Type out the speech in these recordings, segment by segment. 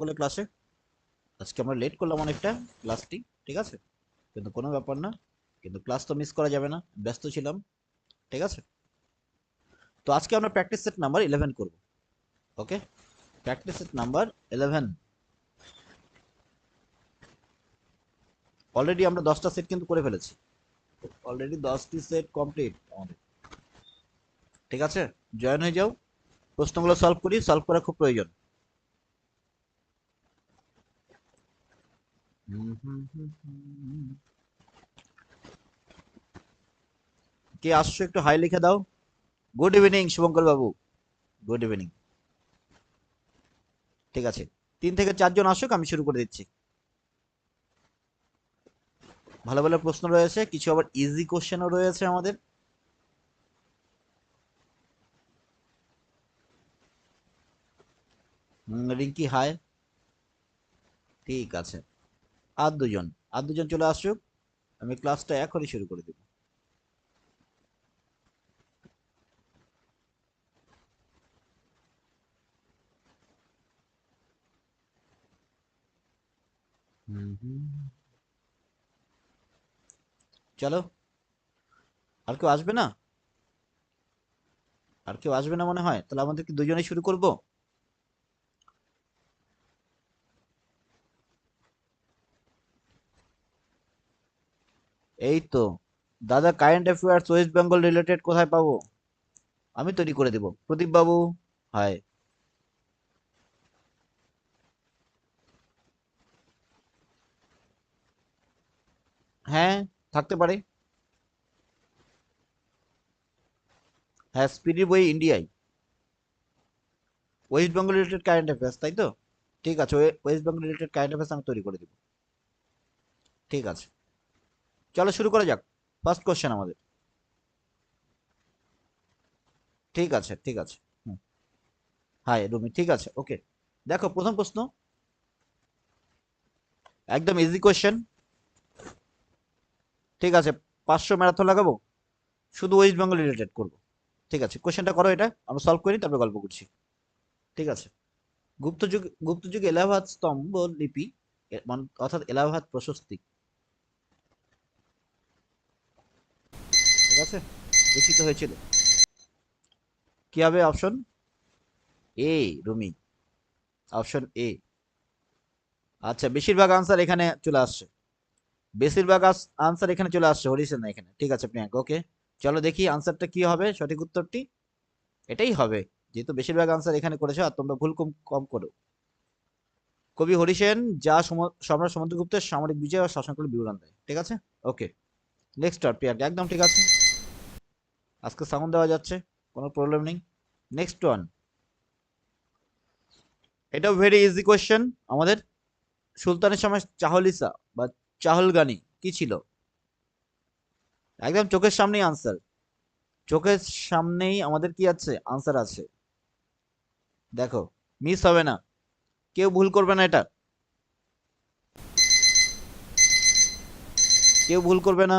সকলে ক্লাসে আজকে আমরা লেট করলাম অনেকটা ক্লাসটি ঠিক আছে? কিন্তু কোনো ব্যাপার না, কিন্তু ক্লাস তো মিস করা যাবে না, ব্যস্ত ছিলাম, ঠিক আছে? তো আজকে আমরা প্র্যাকটিস সেট নাম্বার ইলেভেন করব okay practice set number eleven already আমরা দশটা সেট কিন্তু করে ফেলেছি অলরেডি দশটি সেট কমপ্লিট আমাদের, ঠিক আছে? জয়েন হয়ে যাও, প্রশ্নগুলো সলভ করি সলভ করা খুব প্রয়োজন। কে আসছো একটু হাই লিখে দাও। গুড ইভিনিং শুভঙ্কর বাবু। গুড ইভিনিং ঠিক আছে। তিন থেকে চারজন আসুক, আমি শুরু করে দিচ্ছি। ভালো ভালো প্রশ্ন রয়েছে, কিছু আবার ইজি কোশ্চেনও রয়েছে আমাদের। রিঙ্কি হায় ঠিক আছে। আর দুজন আর দুজন চলে আসুক, আমি ক্লাসটা এখনই শুরু করে দেব। চলো, আর কেউ আসবে না? আর কেউ আসবে না মনে হয়? তাহলে আমাদের কি দুজনেই শুরু করব? এই তো দাদা current affairs West Bengal related কোথায় পাবো? আমি তৈরি করে দেব। প্রদীপ বাবু হাই হ্যাঁ থাকতে পারে। হ্যাঁ স্পিডি বই ইন্ডিয়ায় West Bengal related current affairs তাই তো? ঠিক আছে West Bengal related current affairs আমি তৈরি করে দেব। ঠিক আছে। চলো শুরু করা যাক। ফার্স্ট কোশ্চেন আমাদের। ঠিক আছে ঠিক আছে। হাই রুমি ঠিক আছে ওকে দেখো, প্রথম প্রশ্ন। একদম ইজি কোশ্চেন ঠিক আছে, পাঁচশো ম্যারাথন লাগাবো? শুধু ওয়েস্ট বেঙ্গল রিলেটেড করব। ঠিক আছে কোশ্চেনটা করো এটা, আমরা সলভ করি, তারপরে গল্প করছি। ঠিক আছে। গুপ্ত যুগ, গুপ্ত যুগে এলাহাবাদ স্তম্ভ লিপি অর্থাৎ এলাহাবাদ প্রশস্তি। আছে? রচিত হয়েছিল। কি হবে option? A Rumi. Option A আচ্ছা বেশিরভাগ আনসার এখানে চলে আসছে। বেশিরভাগ আনসার এখানে চলে আসছে হরিসেন এখানে। ঠিক আছে, প্রিয়াঙ্কা ওকে চলো দেখি আনসারটা কি হবে, সঠিক উত্তরটি? এটাই হবে, যেহেতু বেশিরভাগ আনসার এখানে করেছ আর তোমরা ভুল কম কম করো। কবি হরিসেন যা সম- সম্রাট সমুদ্রগুপ্তের সামরিক বিজয় ও শাসনকালের বিবরণ দেয়। ঠিক আছে? ওকে নেক্সট আর একদম ঠিক আছে। আজকে সাউন্ড দেওয়া যাচ্ছে, কোনো প্রবলেম নেই। নেক্সট ওয়ান এটাও ভেরি ইজি কোয়েশ্চেন আমাদের সুলতানের সময় চাহলিসা বা চাহলগানি কি ছিল? একদম চোখের সামনেই আনসার চোখের সামনেই আমাদের কি আছে? আনসার আছে। দেখো মিস হবে না। কেউ ভুল করবে না এটা। কেউ ভুল করবে না।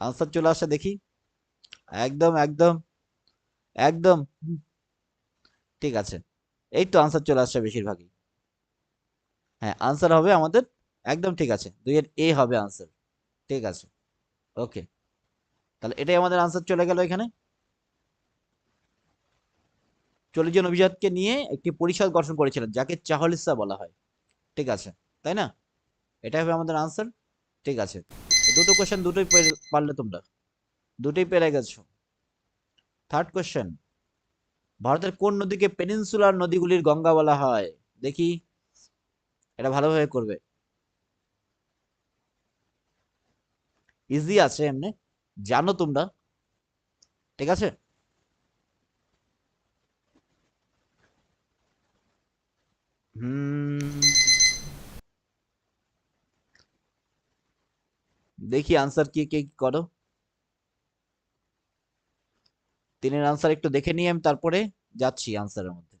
আনসার চলে আসে দেখি। একদম একদম একদম। ঠিক আছে। এই তো আনসার চলে আসছে বেশিরভাগই। হ্যাঁ আনসার হবে আমাদের, একদম ঠিক আছে। দুইয়ের এ হবে আনসার ঠিক আছে। ওকে তাহলে এটাই আমাদের আনসার চলে গেল এখানে। চল্লিশ জন অভিজাতকে নিয়ে একটি পরিষদ গঠন করেছিলেন, যাকে চাহলিসা বলা হয়। ঠিক আছে। তাই না? এটাই হবে আমাদের আনসার ঠিক আছে। দুটো কোশ্চেন দুটোই পারলে তোমরা। দুটোই পেরে গেছো। থার্ড কোশ্চেন ভারতের কোন নদীকে পেনিনসুলার নদীগুলির গঙ্গা বলা হয়? দেখি, এটা ভালোভাবে করবে। ইজি আছে এমনি। জানো তোমরা। ঠিক আছে? হুম দেখি আনসার কি, কে করো। তিনের আনসার একটু দেখে নিয়ে আমি তারপরে যাচ্ছি আনসারের মধ্যে।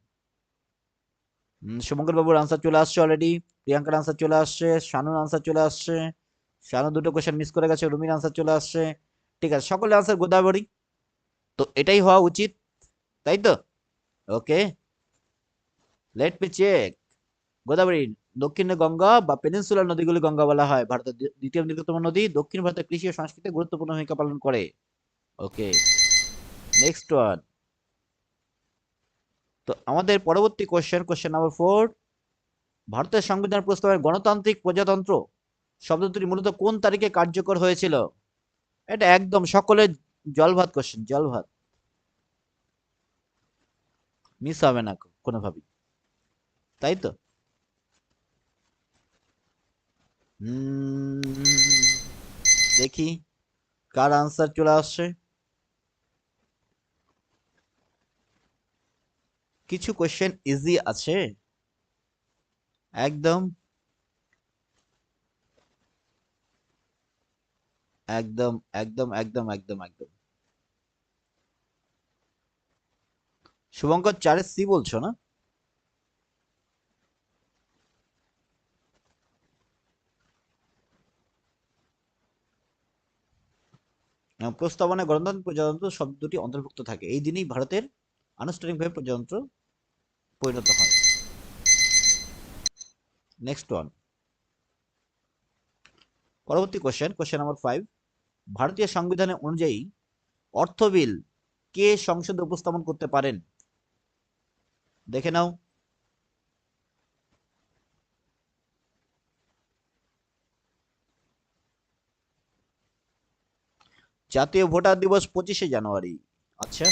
শুভঙ্কর বাবুর আনসার চলে আসছে অলরেডি প্রিয়াঙ্কার আনসার চলে আসছে, শানুর আনসার চলে আসছে, শানু দুটো কোশ্চেন মিস করে গেছে, রুমির আনসার চলে আসছে। ঠিক আছে, সকলের আনসার গোদাবরী। তো এটাই হওয়া উচিত, তাই তো? Okay let me check Godavari দক্ষিণে গঙ্গা বা পেনিনসুলার নদীগুলি গঙ্গা বলা হয়। ভারতের দ্বিতীয় দীর্ঘতম নদী দক্ষিণ ভারতের কৃষি ও সংস্কৃতিতে গুরুত্বপূর্ণ ভূমিকা পালন করে। ওকে নেক্সট ওয়ান তো আমাদের পরবর্তী কোশ্চেন কোশ্চেন নাম্বার ফোর ভারতের সংবিধান প্রস্তাবের গণতান্ত্রিক প্রজাতন্ত্র শব্দটি মূলত কোন তারিখে কার্যকর হয়েছিল? এটা একদম সকলের জলভাত কোশ্চেন জলভাত। মিস হবে না কোনোভাবেই। তাই তো হুম, দেখি, কার আনসার চলে আসছে? কিছু কোশ্চেন ইজি আছে। একদম। একদম একদম একদম একদম একদম। শুভঙ্কর, চারে সি বলছো না? প্রস্তাবনায় গণতন্ত্র, প্রজাতন্ত্র শব্দটি অন্তর্ভুক্ত থাকে। এই দিনেই ভারতের আনুষ্ঠানিকভাবে প্রজাতন্ত্র পরিণত হয়। নেক্সট ওয়ান পরবর্তী কোশ্চেন কোশ্চেন নাম্বার ফাইভ ভারতীয় সংবিধানে অনুযায়ী অর্থ বিল কে সংসদে উপস্থাপন করতে পারেন? দেখে নাও। জাতীয় ভোটার দিবস পঁচিশে জানুয়ারি। আচ্ছা।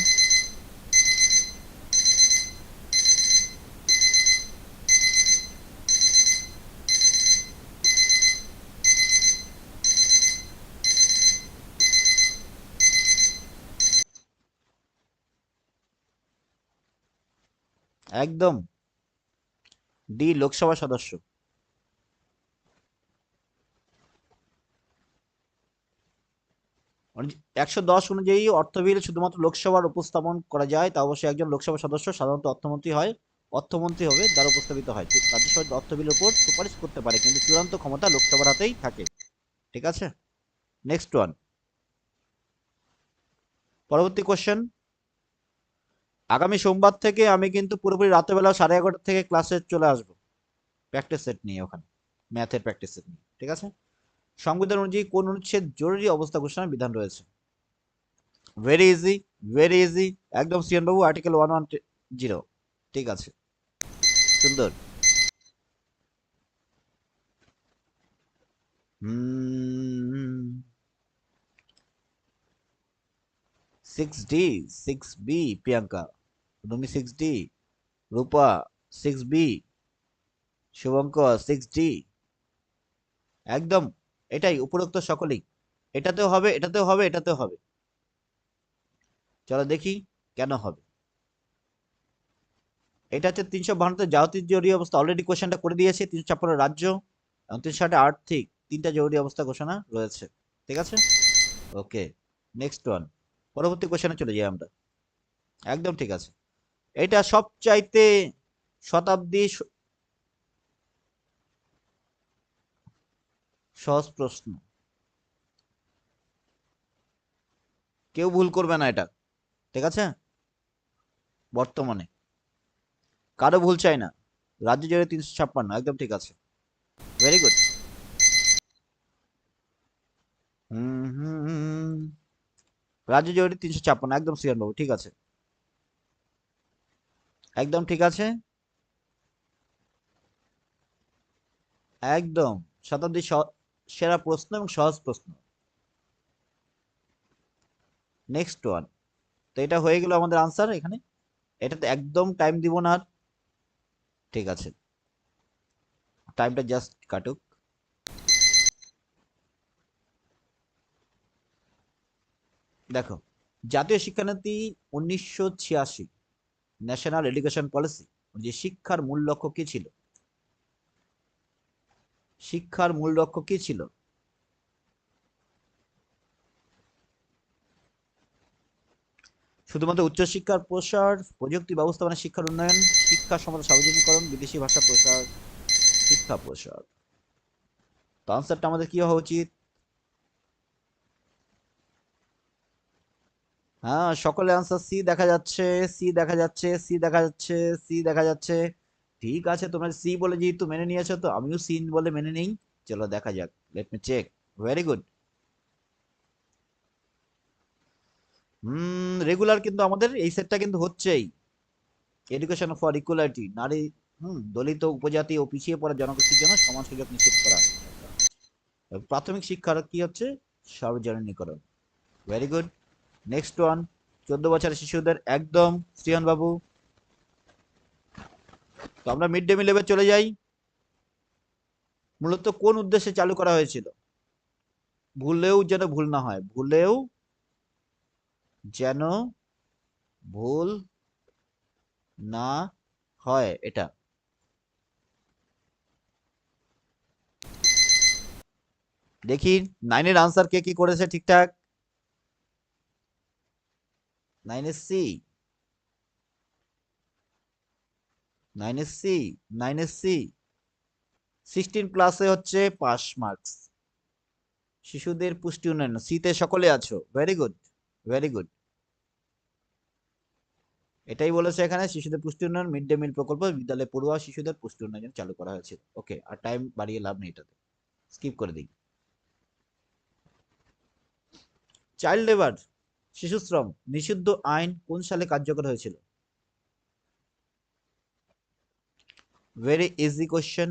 একদম। ডি লোকসভা সদস্য। একশো দশ অনুযায়ী অর্থ বিল শুধুমাত্র লোকসভার উপস্থাপন করা যায়, তা অবশ্যই একজন লোকসভা সদস্য, সাধারণত অর্থমন্ত্রী হয়, অর্থমন্ত্রী হবে, দ্বারা উপস্থাপিত হয়। ঠিক রাজ্যসভা অর্থ বিলের উপর সুপারিশ করতে পারে, কিন্তু চূড়ান্ত ক্ষমতা লোকসভার হাতেই থাকে। ঠিক আছে? নেক্সট ওয়ান পরবর্তী কোশ্চেন আগামী সোমবার থেকে আমি কিন্তু পুরোপুরি রাত্রেবেলা সাড়ে এগারোটা থেকে ক্লাসে চলে আসব। প্র্যাকটিস সেট নিয়ে ওখানে ম্যাথের প্র্যাকটিস সেট নিয়ে। ঠিক আছে? সংবিধান অনুযায়ী কোন অনুচ্ছেদ জরুরি অবস্থা ঘোষণার বিধান রয়েছে? ভেরি ইজি ভেরি ইজি একদম সিয়ান বাবু আর্টিকেল ওয়ান ওয়ান জিরো ঠিক আছে। সুন্দর। Six D six B Priyanka. Rumi six D Rupa six B Shubhankar six D একদম, এটাই, উপরোক্ত সকলেই। এটাতেও হবে এটাতেও হবে এটাতেও হবে। চলো দেখি কেন হবে। এটা হচ্ছে তিনশো বাহান্নতে জাতীয় জরুরি অবস্থা। অলরেডি কোশ্চেনটা করে দিয়েছে, তিনশো ছাপ্পান্ন রাজ্য এবং তিনশো ষাটে আর্থিক, তিনটা জরুরি অবস্থা ঘোষণা রয়েছে। ঠিক আছে? ওকে নেক্সট ওয়ান পরবর্তী কোশ্চেনে চলে যাই আমরা। একদম ঠিক আছে। এটা সবচাইতে শতাব্দী সহজ প্রশ্ন। কেউ ভুল করবে না এটা। ঠিক আছে? বর্তমানে। কারও ভুল চাই না। রাজ্য জুড়ে তিনশো ছাপ্পান্ন, একদম ঠিক আছে। Very good. রাজ্য জুড়ে তিনশো ছাপ্পান্ন, একদম সিয়ান বাবু, ঠিক আছে। একদম ঠিক আছে? একদম। শতাব্দীর স- সেরা প্রশ্ন এবং সহজ প্রশ্ন। নেক্সট ওয়ান তো এটা হয়ে গেল আমাদের আনসার এখানে। এটাতে একদম টাইম দিব না আর। ঠিক আছে। টাইমটা জাস্ট কাটুক। দেখো, জাতীয় শিক্ষানীতি উনিশশো ছিয়াশি ন্যাশনাল এডুকেশন পলিসি যে শিক্ষার মূল লক্ষ্য কি ছিল? শিক্ষার মূল লক্ষ্য কি ছিল? শুধুমাত্র উচ্চশিক্ষার প্রসার, প্রযুক্তি ব্যবস্থাপনা শিক্ষার উন্নয়ন, শিক্ষা সমাজ সার্বজনীকরণ বিদেশি ভাষা প্রসার, শিক্ষা প্রসার। তো আনসারটা আমাদের কি হওয়া উচিত? হ্যাঁ সকলে আনসার সি দেখা যাচ্ছে সি দেখা যাচ্ছে সি দেখা যাচ্ছে সি দেখা যাচ্ছে। ঠিক আছে, তোমরা সি বলে যেহেতু মেনে নিয়েছো, তো আমিও সি বলে মেনে নেই। চলো দেখা যাক let me check very good hmm regular কিন্তু আমাদের এই সেটটা কিন্তু হচ্ছেই। এডুকেশন ফর ইকুয়ালিটি নারী, হুম, দলিত, উপজাতি ও পিছিয়ে পড়া জনগোষ্ঠীর জন্য সমান সুযোগ নিশ্চিত করা। প্রাথমিক শিক্ষার কি হচ্ছে? সার্বজনীকরণ ভেরি গুড নেক্সট ওয়ান চোদ্দ বছরের শিশুদের একদম শ্রীয়ন বাবু তো আমরা মিড ডে মিল চলে যাই। মূলত কোন উদ্দেশ্যে চালু করা হয়েছিল? ভুলেও যেন ভুল না হয়। ভুলেও যেন ভুল না হয় এটা। দেখি নাইনের আনসার কে কি করেছে ঠিকঠাক? নাইনের সি নাইনের সি নাইনের সি সিক্সটিন প্লাসে হচ্ছে পাস মার্কস শিশুদের পুষ্টি উন্নয়ন সিতে সকলে আছো। ভেরি গুড ভেরি গুড এটাই বলেছে এখানে, শিশুদের পুষ্টি উন্নয়ন মিড ডে মিল প্রকল্প, বিদ্যালয়ে পড়ুয়া শিশুদের পুষ্টি উন্নয়ন চালু করা হয়েছে। ওকে আর টাইম বাড়িয়ে লাভ নেই এটাতে। স্কিপ করে দিই। চাইল্ড লেবার শিশু শ্রম, নিষিদ্ধ আইন কোন সালে কার্যকর হয়েছিল? Very easy question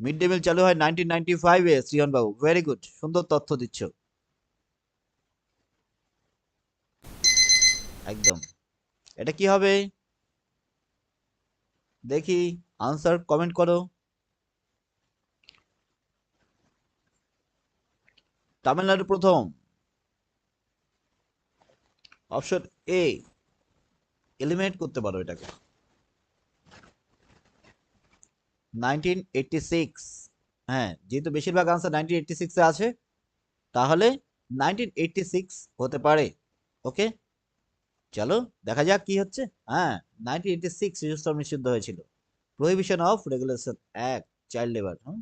mid day meal চালু হয় নাইনটিন নাইনটি ফাইভে শ্রীয়ন বাবু ভেরি গুড সুন্দর তথ্য দিচ্ছ। একদম। এটা কি হবে? দেখি আনসার কমেন্ট করো। তামিলনাড়ু প্রথম। অপশন এ এলিমিনেট করতে পারো এটাকে। নাইনটিন সিক্স হ্যাঁ যেহেতু বেশিরভাগ আনসার নাইনটিন এইটটি সিক্সে আছে, তাহলে নাইনটিন সিক্স হতে পারে। ওকে চলো দেখা যাক কি হচ্ছে। হ্যাঁ নাইনটিন এইটটি সিক্স নিষিদ্ধ হয়েছিল। প্রহিবিশন অফ রেগুলেশন এক চাইল্ড লেবার হুম,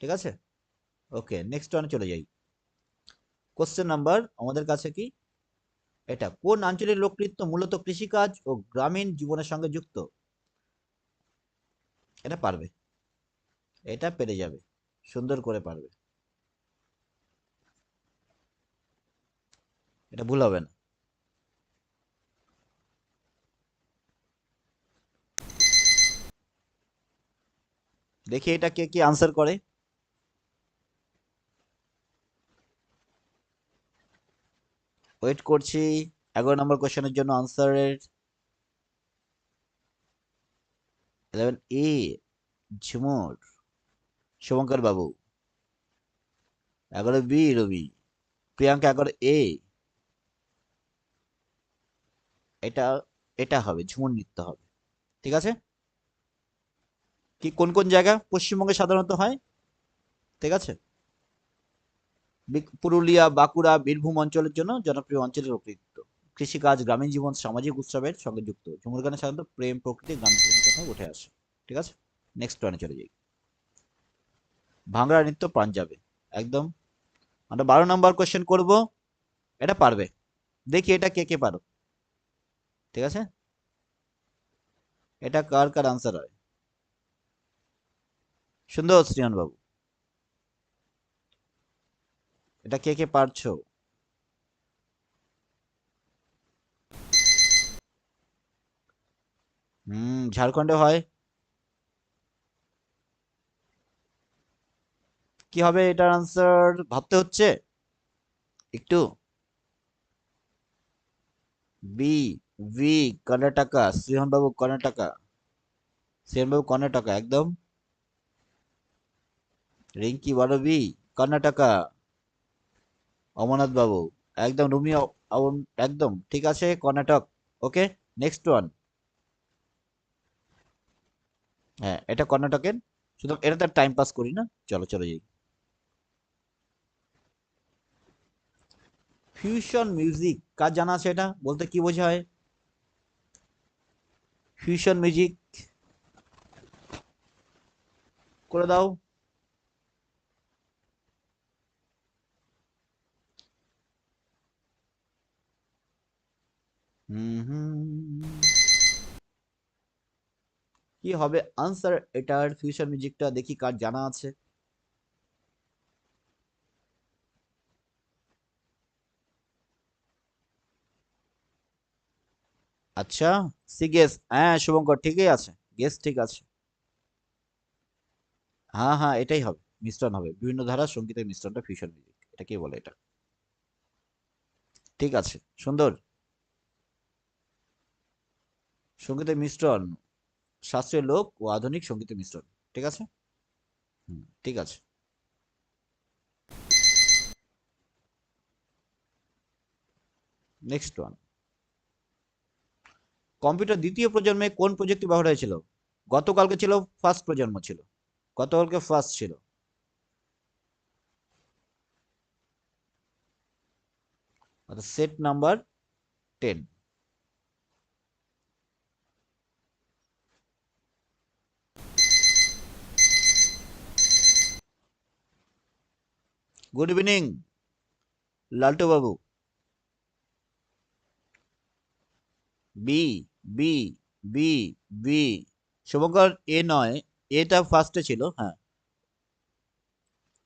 ঠিক আছে? ওকে নেক্সট ওয়ানে চলে যাই। কোশ্চেন নাম্বার আমাদের কাছে কি? এটা, কোন আঞ্চলিক লোকনৃত্য মূলত কৃষিকাজ ও গ্রামীণ জীবনের সঙ্গে যুক্ত? এটা পারবে। এটা পেরে যাবে। সুন্দর করে পারবে। এটা ভুল হবে না। দেখি এটা কে কি আনসার করে। ওয়েট করছি, এগারো নম্বর কোশ্চেনের জন্য আনসারের ইলেভেন এ ঝুমুর, শুভঙ্কর বাবু। এগারো বি রবি। প্রিয়াঙ্কা, এগারো এ এটা এটা হবে, ঝুমুর নৃত্য হবে। ঠিক আছে? কি কোন কোন জায়গা পশ্চিমবঙ্গে সাধারণত হয়? ঠিক আছে? পুরুলিয়া, বাঁকুড়া, বীরভূম অঞ্চলের জন্য জনপ্রিয় অঞ্চলের লোকনৃত্য কৃষিকাজ, গ্রামীণ জীবন, সামাজিক উৎসবের সঙ্গে যুক্ত। ঝুমুর গানে সাধারণত প্রেম, প্রকৃতি গ্রামীণ জীবনের কথা উঠে আসে। ঠিক আছে? নেক্সট ওয়ানে চলে যাই। ভাঙড়া নৃত্য পাঞ্জাবে। একদম। আমরা বারো নম্বর কোয়েশ্চেন করব। এটা পারবে। দেখি এটা কে কে পারো। ঠিক আছে? এটা কার কার আনসার হয়? সুন্দর শ্রীয়ন বাবু। এটা কে কে পারছ? হুম, ঝাড়খণ্ডে হয়। কি হবে এটার আনসার ভাবতে হচ্ছে? একটু। B V Karnataka. শ্রীহন বাবু, কর্ণাটকা। শ্রীহন বাবু, কর্ণাটকা, একদম। রিঙ্কি বড় বি কর্ণাটকা। অমরনাথ বাবু, একদম রুমি একদম, ঠিক আছে, কর্ণাটক, ওকে নেক্সট ওয়ান হ্যাঁ এটা কর্ণাটকের শুধু এটা তো টাইম পাস করি না, চলো চলো যাই। ফিউশন মিউজিক কার জানা আছে এটা? বলতে কি বোঝায়? ফিউশন মিউজিক করে দাও। কি হবে আনসার এটার ফিউচার মিউজিকটা দেখি কার জানা আছে। আচ্ছা সি গেস হ্যাঁ শুভঙ্কর, ঠিকই আছে। গেস ঠিক আছে। হ্যাঁ হ্যাঁ এটাই হবে। মিশ্রণ হবে। বিভিন্ন ধারা সঙ্গীতের মিশ্রণটা ফিউশন মিউজিক এটা কি বলে এটা? ঠিক আছে, সুন্দর। সঙ্গীতের মিশ্রণ শাস্ত্রীয় লোক ও আধুনিক সঙ্গীতের মিশ্রণ। ঠিক আছে? হুম। ঠিক আছে। নেক্সট ওয়ান কম্পিউটার দ্বিতীয় প্রজন্মে কোন প্রযুক্তি ব্যবহার হয়েছিল? গতকালকে ছিল ফার্স্ট প্রজন্ম ছিল। গতকালকে ফার্স্ট ছিল। Set number ten good evening Laltu babu B B B B Shubhankar এ নয় এটা ফার্স্টে ছিল হ্যাঁ।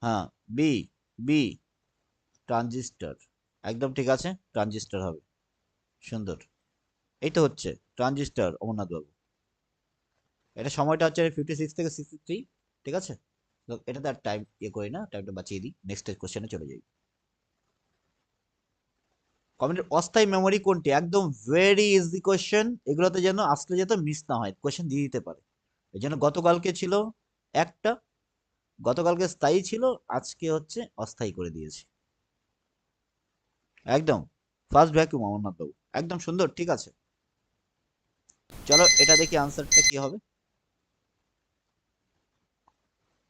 হ্যাঁ বি বি ট্রানজিস্টর একদম ঠিক আছে ট্রানজিস্টর হবে। সুন্দর। এই তো হচ্ছে ট্রানজিস্টর অমরনাথ বাবু। এটা সময়টা হচ্ছে ফিফটি সিক্স থেকে সিক্সটি থ্রি ঠিক আছে? এটাতে আর টাইম ইয়ে করি না টাইমটা বাঁচিয়ে দিই। নেক্সট কোশ্চেনে চলে যাই। কমেন্টের অস্থায়ী মেমোরি কোনটি? একদম ভেরি ইজি কোশ্চেন এগুলোতে যেন আসলে যেন মিস না হয় কোশ্চেন দিয়ে দিতে পারে। এই গতকালকে ছিল একটা, গতকালকে স্থায়ী ছিল, আজকে হচ্ছে অস্থায়ী করে দিয়েছি। একদম ফার্স্ট ভ্যাকুয়াম অমরনাথ একদম সুন্দর, ঠিক আছে। চলো, এটা দেখি আনসারটা কি হবে।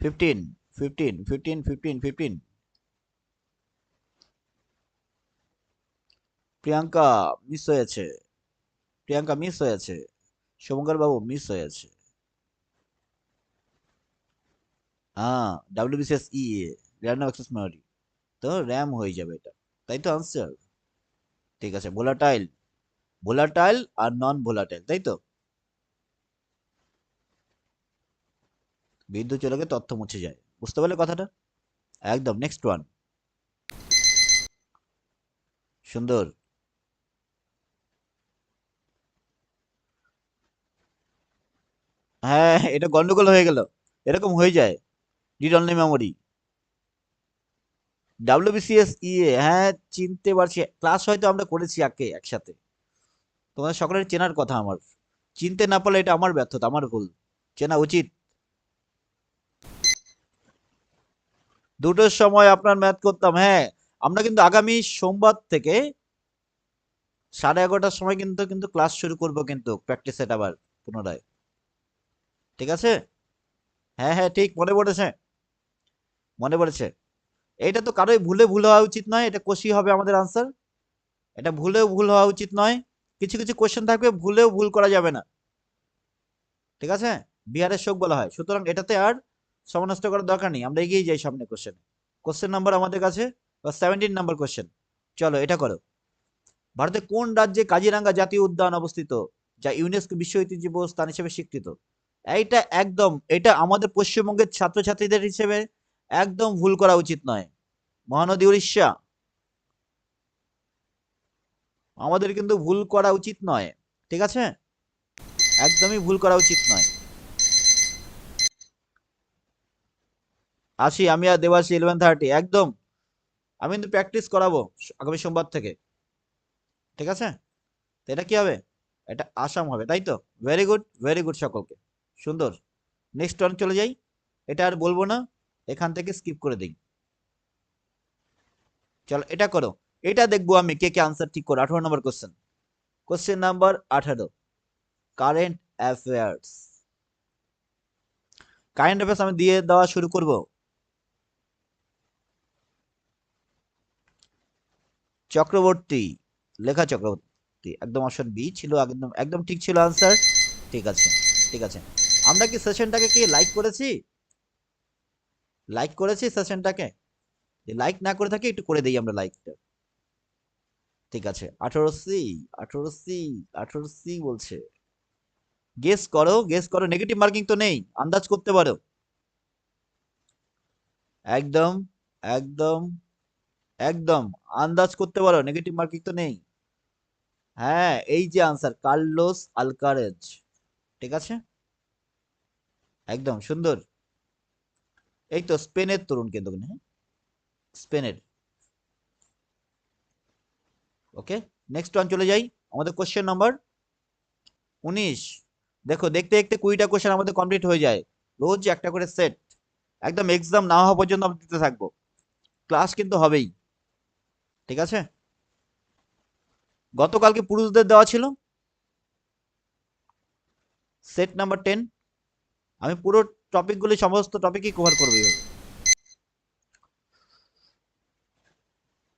Fifteen fifteen fifteen fifteen fifteen Priyanka miss হয়েছে। প্রিয়াঙ্কা মিস হয়েছে। শুভঙ্কর বাবু মিস হয়েছে। হ্যাঁ ডাব্লিউবিসিএস ই র্যান্ডম অ্যাক্সেস মেমরি তো র্যাম হয়ে যাবে এটা। তাই তো আনসার ঠিক আছে ভোলাটাইল ভোলাটাইল আর নন ভোলাটাইল তাই তো? বিদ্যুৎ চলে তথ্য মুছে যায়। বুঝতে পারলে কথাটা? একদম নেক্সট ওয়ান সুন্দর। হ্যাঁ এটা গন্ডগোল হয়ে গেল। এরকম হয়ে যায়। রিড অনলি মেমোরি ডাব্লিউবিসিএস ইএ হ্যাঁ চিনতে পারছি। ক্লাস হয়তো আমরা করেছি আগে একসাথে। তোমাদের সকলের চেনার কথা আমার। চিনতে না পারলে এটা আমার ব্যর্থতা, আমার ভুল। চেনা উচিত। দুটোর সময় আপনার ম্যাথ করতাম হ্যাঁ। আমরা কিন্তু আগামী সোমবার থেকে সাড়ে এগারোটার সময় কিন্তু কিন্তু ক্লাস শুরু করব কিন্তু প্র্যাকটিস সেট আবার পুনরায়। ঠিক আছে? হ্যাঁ হ্যাঁ ঠিক, মনে পড়েছে? মনে পড়েছে? এটা তো কারোই ভুলে ভুল হওয়া উচিত নয়, এটা কোশি হবে আমাদের আনসার এটা ভুলেও ভুল হওয়া উচিত নয়। কিছু কিছু কোশ্চেন থাকবে, ভুলেও ভুল করা যাবে না। ঠিক আছে? বিহারের শোক বলা হয়। সুতরাং এটাতে আর সময় নষ্ট করার দরকার নেই, আমরা এগিয়ে যাই সামনে কোশ্চেন কোশ্চেন নাম্বার আমাদের কাছে, বা সেভেন্টিন নাম্বার কোশ্চেন চলো, এটা করো। ভারতের কোন রাজ্যে কাজিরাঙ্গা জাতীয় উদ্যান অবস্থিত, যা ইউনেস্কো বিশ্ব ঐতিহ্য স্থান হিসেবে স্বীকৃত? এইটা একদম, এটা আমাদের পশ্চিমবঙ্গের ছাত্রছাত্রীদের হিসেবে একদম ভুল করা উচিত নয়। মহানদী উড়িষ্যা। আমাদের কিন্তু ভুল করা উচিত নয়, ঠিক আছে? একদমই ভুল করা উচিত নয়। আসি, আমি আর দেবাসী ইলেভেন থার্টি একদম। আমি কিন্তু প্র্যাকটিস করাবো আগামী সোমবার থেকে। ঠিক আছে? তো এটা কি হবে? এটা আসাম হবে, তাই তো? ভেরি গুড ভেরি গুড সকলকে। সুন্দর। নেক্সট ওয়ান চলে যাই। এটা আর বলব না, এখান থেকে স্কিপ করে দিই। চলো, এটা করো। এটা দেখব আমি কে কে আনসার ঠিক করো। আঠারো নম্বর কোশ্চেন কোশ্চেন নাম্বার আঠারো। কারেন্ট অ্যাফেয়ার্স কারেন্ট অ্যাফেয়ার্স আমি দিয়ে দেওয়া শুরু করব। চক্রবর্তী, লেখা চক্রবর্তী। একদম অপশন বি ছিল, একদম একদম ঠিক ছিল আনসার ঠিক আছে ঠিক আছে। আমরা কি সেশনটাকে কি লাইক করেছি? লাইক করেছি সেশনটাকে লাইক না করে থাকি, একটু করে দিই আমরা লাইকটা ঠিক আছে, আঠারো সি আঠারো সি আঠারো সি বলছে। গেস করো গেস করো নেগেটিভ মার্কিং তো নেই, আন্দাজ করতে পারো। একদম একদম একদম, আন্দাজ করতে পারো নেগেটিভ মার্কিং তো নেই। হ্যাঁ এই যে আনসার কার্লোস আলকারেজ, ঠিক আছে? একদম, সুন্দর। এই তো স্পেনের তরুণ কিন্তু হ্যাঁ? স্পেনের। ওকে নেক্সট ওয়ান চলে যাই, আমাদের কোশ্চেন নাম্বার উনিশ। দেখো, দেখতে দেখতে কুড়িটা কোশ্চেন আমাদের কমপ্লিট হয়ে যায়। রোজ একটা করে সেট একদম এক্সাম না হওয়া পর্যন্ত আমরা দিতে থাকব। ক্লাস কিন্তু হবেই। ঠিক আছে? গতকালকে পুরুষদের দেওয়া ছিল। সেট নাম্বার টেন আমি পুরো টপিকগুলি সমস্ত টপিকই কভার করব।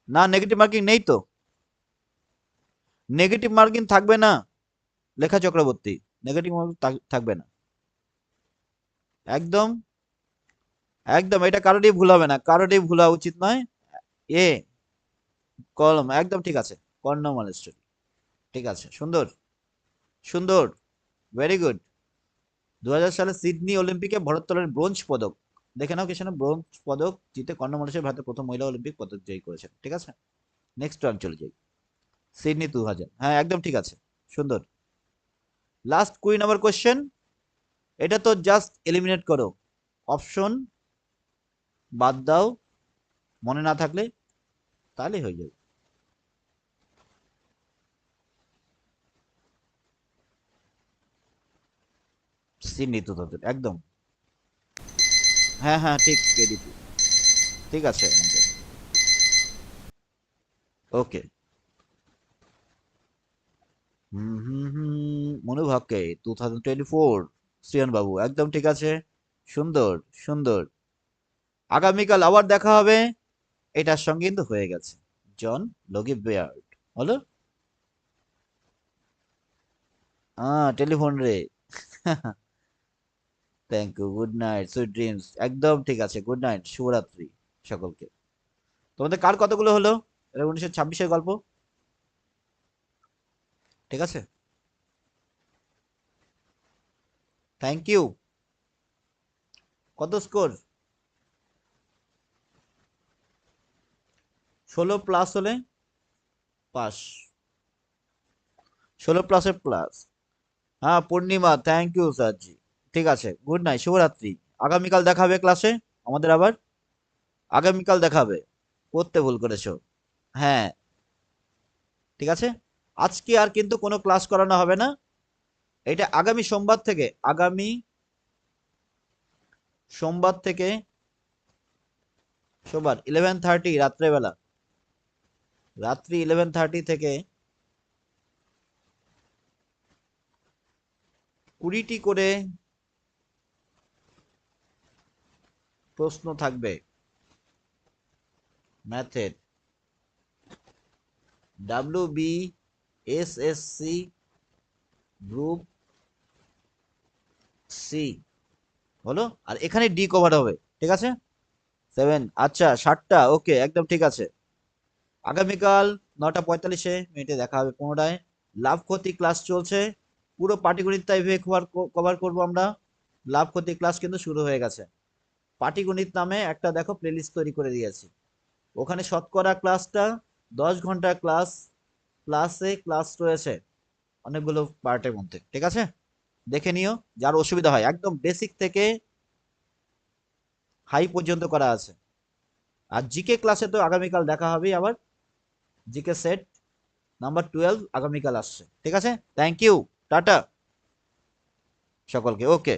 না নেগেটিভ মার্কিং নেই তো। নেগেটিভ মার্কিং থাকবে না লেখা চক্রবর্তী। নেগেটিভ মার্কিং থাকবে না। একদম একদম, এটা কারোরই ভুল হবে না। কারোরই ভুল উচিত নয়। এ কলম, একদম ঠিক আছে। কর্ণমাল স্টোরি ঠিক আছে। সুন্দর সুন্দর ভেরি গুড দু হাজার সালে সিডনি অলিম্পিকে ভারোত্তোলনের ব্রোঞ্জ পদক। দেখে নাও কিছু ব্রোঞ্জ পদক জিতে কর্ণমালেশ্বর ভারতের প্রথম মহিলা অলিম্পিক পদক জয়ী করেছেন, ঠিক আছে? নেক্সট রান চলে যাই। সিডনি দু হাজার হ্যাঁ একদম ঠিক আছে। সুন্দর। লাস্ট কুড়ি নম্বর কোশ্চেন এটা তো জাস্ট এলিমিনেট করো। অপশন বাদ দাও, মনে না থাকলে তাহলে হয়ে যাবে। থাউজেন্ড একদম। হ্যাঁ হ্যাঁ ঠিক ঠিক আছে okay. Hmm মনোভাবকে two thousand twenty four Shreyan babu একদম ঠিক আছে। সুন্দর সুন্দর। আগামীকাল আবার দেখা হবে। এটার সঙ্গে কিন্তু হয়ে গেছে। জন লগি বেয়ার্ড। হলো টেলিফোন রে। Thank you good night sweet dreams একদম ঠিক আছে গুড নাইট শুভরাত্রি সকলকে। তোমাদের কার কতগুলো হলো? এটা উনিশশো ছাব্বিশের গল্প। ঠিক আছে? থ্যাংক ইউ কত স্কোর ষোলো প্লাস হলে পাস ষোলো প্লাসের প্লাস হ্যাঁ পূর্ণিমা থ্যাংক ইউ স্যারজি। ঠিক আছে গুড নাইট শুভরাত্রি। আগামীকাল দেখাবে ক্লাসে আমাদের আবার? আগামীকাল দেখাবে। করতে ভুল করেছ। হ্যাঁ। ঠিক আছে? আজকে আর কিন্তু কোনো ক্লাস করানো হবে না। এটা আগামী সোমবার থেকে, আগামী সোমবার থেকে, সোমবার ইলেভেন থার্টি রাত্রেবেলা। রাত্রি ইলেভেন থার্টি থেকে কুড়িটি করে প্রশ্ন থাকবে। ম্যাথের W B S S C group C হলো? আর এখানে ডি কভার হবে। ঠিক আছে? সেভেন আচ্ছা ষাটটা। ওকে একদম ঠিক আছে। আগামীকাল নটা পঁয়তাল্লিশে মিনিটে দেখা হবে পুনরায়। লাভ ক্ষতি ক্লাস চলছে। পুরো পাটিগণিত টাইপে কভার কভার করব আমরা। লাভ ক্ষতি ক্লাস কিন্তু শুরু হয়ে গেছে। পাটিগণিত নামে একটা দেখো প্লেলিস্ট তৈরি করে দিয়েছি। ওখানে শতকরা ক্লাসটা দশ ঘণ্টার ক্লাস প্লাসে ক্লাস রয়েছে অনেকগুলো পার্টের মধ্যে। ঠিক আছে? দেখে নিও, যার অসুবিধা হয়। একদম বেসিক থেকে হাই পর্যন্ত করা আছে। আর জিকে ক্লাসে তো আগামীকাল দেখা হবে আবার। জিকে সেট নাম্বার টুয়েলভ আগামীকাল আসছে। ঠিক আছে? Thank you tata. সকলকে। ওকে